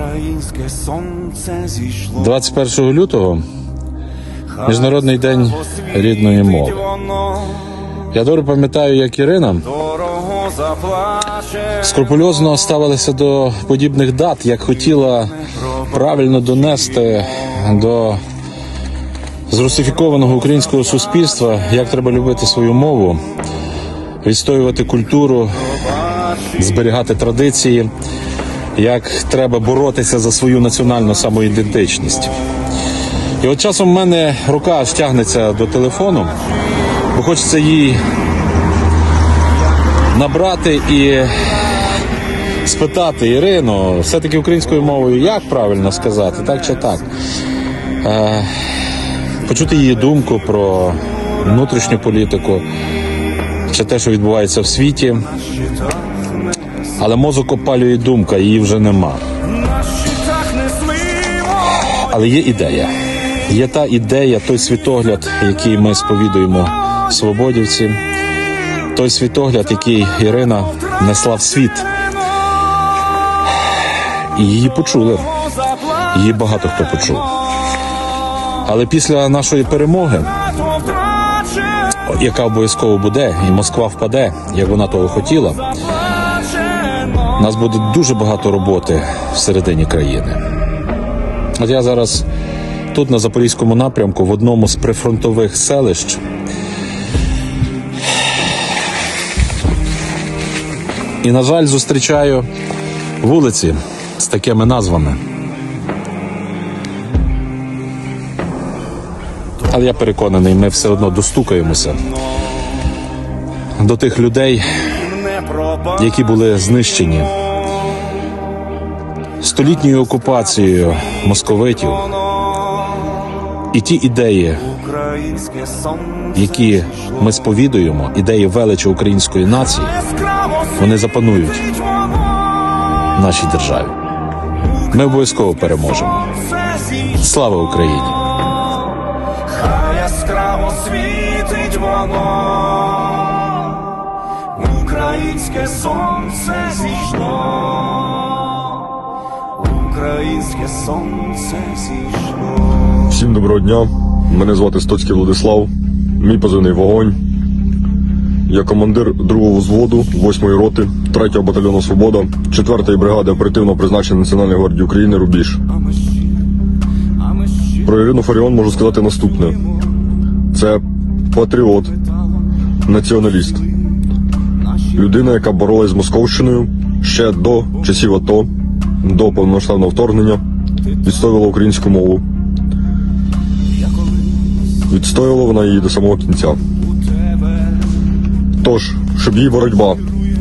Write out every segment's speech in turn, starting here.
Українське сонце зійшло. 21 лютого Міжнародний день рідної мови. Я добре пам'ятаю, як Ірина скрупульозно ставилася до подібних дат, як хотіла правильно донести до зрусифікованого українського суспільства, як треба любити свою мову, відстоювати культуру, зберігати традиції, як треба боротися за свою національну самоідентичність. І от часом в мене рука аж тягнеться до телефону, бо хочеться їй набрати і спитати Ірину, все-таки українською мовою, як правильно сказати, так чи так? Е, почути її думку про внутрішню політику, чи те, що відбувається в світі. Але мозок опалює думка, її вже нема. Але є ідея. Є та ідея, той світогляд, який ми сповідуємо свободівці, той світогляд, який Ірина несла в світ. І її почули. Її багато хто почув. Але після нашої перемоги, яка обов'язково буде, і Москва впаде, як вона того хотіла, у нас буде дуже багато роботи всередині країни. От я зараз тут на Запорізькому напрямку в одному з прифронтових селищ. І, на жаль, зустрічаю вулиці з такими назвами. Але я переконаний, ми все одно достукаємося до тих людей. Які були знищені столітньою окупацією московитів. І ті ідеї, які ми сповідуємо, ідеї величі української нації, вони запанують в нашій державі. Ми обов'язково переможемо. Слава Україні! Хай яскраво світить воно. Українське сонце зійшло. Українське сонце зійшло. Всім доброго дня. Мене звати Стоцький Владислав. Мій позивний вогонь. Я командир 2-го взводу 8-ї роти 3-го батальйону Свобода 4-ї бригади оперативного призначення Національної гвардії України Рубіж. Про Ірину Фаріон можу сказати наступне: це патріот, націоналіст, людина, яка боролась з Московщиною ще до часів АТО, до повномасштабного вторгнення, відстоювала українську мову. Відстояла вона її до самого кінця. Тож, щоб її боротьба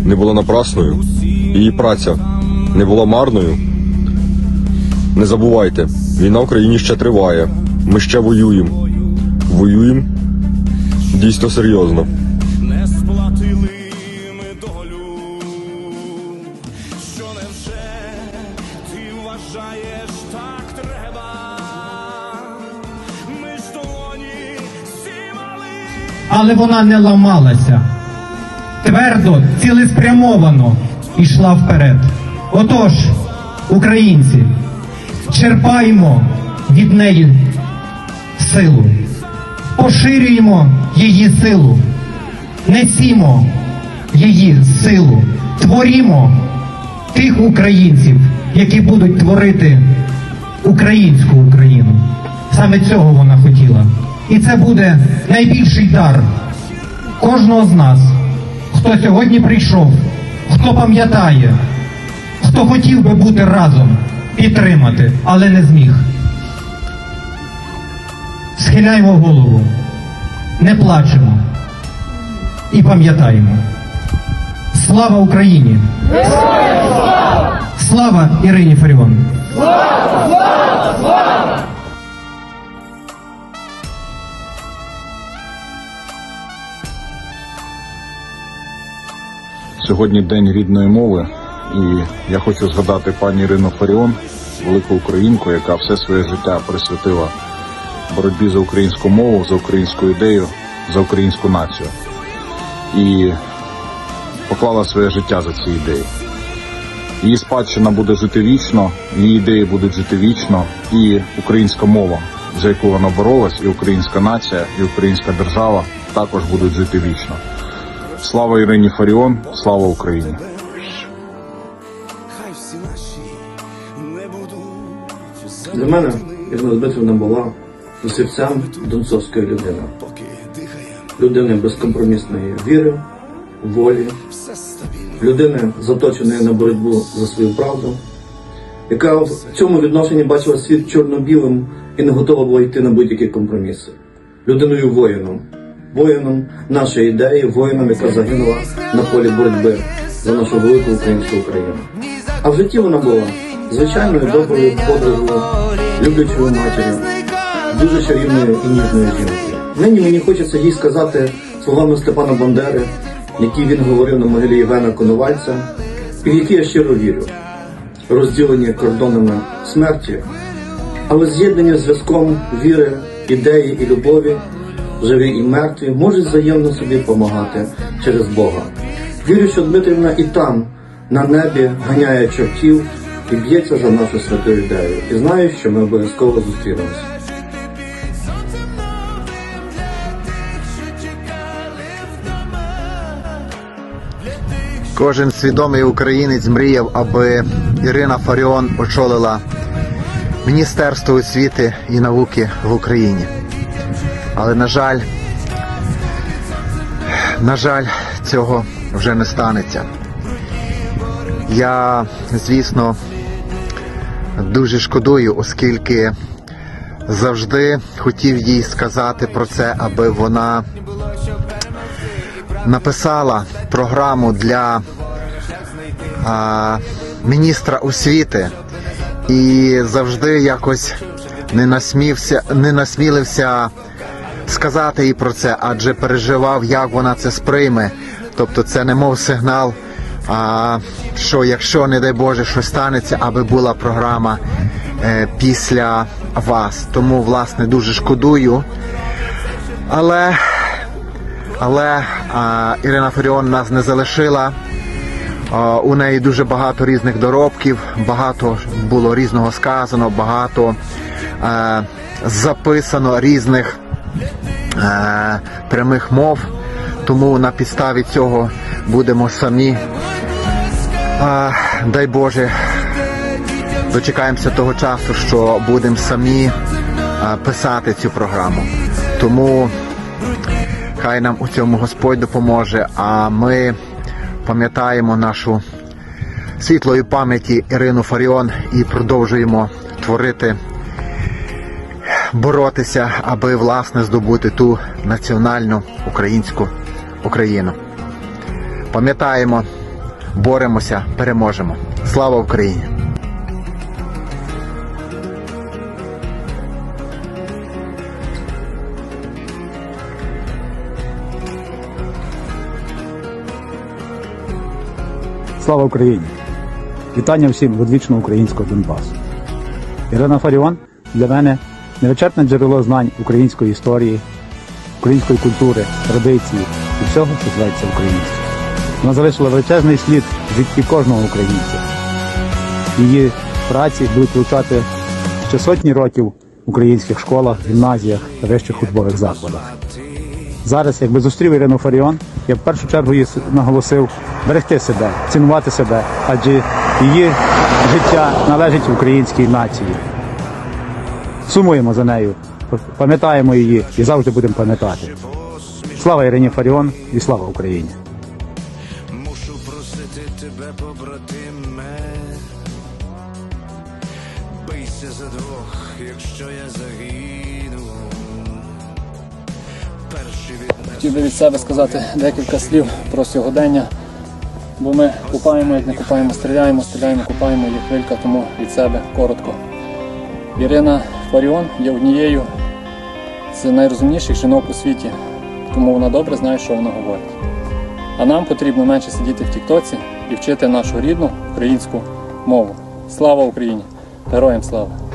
не була напрасною, її праця не була марною, не забувайте, війна в країні ще триває. Ми ще воюємо. Воюємо дійсно серйозно. Але вона не ламалася. Твердо, цілеспрямовано йшла вперед. Отож, українці, черпаємо від неї силу, поширюємо її силу, несімо її силу, творімо тих українців, які будуть творити українську Україну. Саме цього вона хотіла. І це буде найбільший дар кожного з нас, хто сьогодні прийшов, хто пам'ятає, хто хотів би бути разом, підтримати, але не зміг. Схиляємо голову, не плачемо і пам'ятаємо. Слава Україні! Слава Ірині Фаріон! Сьогодні день рідної мови, і я хочу згадати пані Ірину Фаріон, велику українку, яка все своє життя присвятила боротьбі за українську мову, за українську ідею, за українську націю. І поклала своє життя за ці ідеї. Її спадщина буде жити вічно, її ідеї будуть жити вічно, і українська мова, за яку вона боролась, і українська нація, і українська держава також будуть жити вічно. Слава Ірині Фаріон, слава Україні! Хай всі наші не будуть Для мене Ірина Дмитрівна була за донцовської людини. Людини безкомпромісної віри, волі, людини, заточеної на боротьбу за свою правду, яка в цьому відношенні бачила світ чорно-білим і не готова була йти на будь-які компроміси. Людиною воїном, воїном нашої ідеї, воїном, яка загинула на полі боротьби за нашу велику українську Україну. А в житті вона була звичайною доброю подругою, люблячою матір'ю, дуже чарівною і ніжною жінкою. Нині мені хочеться їй сказати словами Степана Бандери, які він говорив на могилі Євгена Коновальця, і в які я щиро вірю, розділені кордонами смерті, але з'єднані зв'язком віри, ідеї і любові, живі і мертві, можуть взаємно собі допомагати через Бога. Вірю, що Дмитрівна і там, на небі, ганяє чортів і б'ється за нашу святу ідею. І знаю, що ми обов'язково зустрінемося. Кожен свідомий українець мріяв, аби Ірина Фаріон очолила Міністерство освіти і науки в Україні. Але, на жаль, на жаль, цього вже не станеться. Я, звісно, дуже шкодую, оскільки завжди хотів їй сказати про це, аби вона написала програму для а, міністра освіти і завжди якось не насмівся, не насмілився сказати їй про це, адже переживав, як вона це сприйме. Тобто це не мов сигнал, а, що якщо, не дай Боже, щось станеться, аби була програма е, після вас. Тому, власне, дуже шкодую. Але але а, Ірина Фаріон нас не залишила. А, у неї дуже багато різних доробків, багато було різного сказано, багато е, записано різних прямих мов. Тому на підставі цього будемо самі. Дай Боже, дочекаємося того часу, що будемо самі а, писати цю програму. Тому Хай нам у цьому Господь допоможе, а ми пам'ятаємо нашу світлої пам'яті Ірину Фаріон і продовжуємо творити, боротися, аби власне здобути ту національну українську Україну. Пам'ятаємо, боремося, переможемо. Слава Україні! Слава Україні! Вітання всім від вічного українського Донбасу. Ірина Фаріон для мене невичерпне джерело знань української історії, української культури, традиції і всього, що зветься українським. Вона залишила величезний слід в житті кожного українця. Її праці будуть вивчати ще сотні років в українських школах, гімназіях та вищих учбових закладах. Зараз, якби зустрів Ірину Фаріон, я в першу чергу їй наголосив берегти себе, цінувати себе, адже її життя належить українській нації. Сумуємо за нею, пам'ятаємо її і завжди будемо пам'ятати. Слава Ірині Фаріон і слава Україні! Мушу просити тебе, побратиме. Бийся за двох, якщо я загину. Перший від Хотів би від себе сказати декілька слів про сьогодення, бо ми купаємо, як не купаємо, стріляємо, стріляємо, купаємо, є хвилька, тому від себе коротко. Ірина Фаріон є однією з найрозумніших жінок у світі, тому вона добре знає, що вона говорить. А нам потрібно менше сидіти в Тіктоці і вчити нашу рідну українську мову. Слава Україні! Героям слава!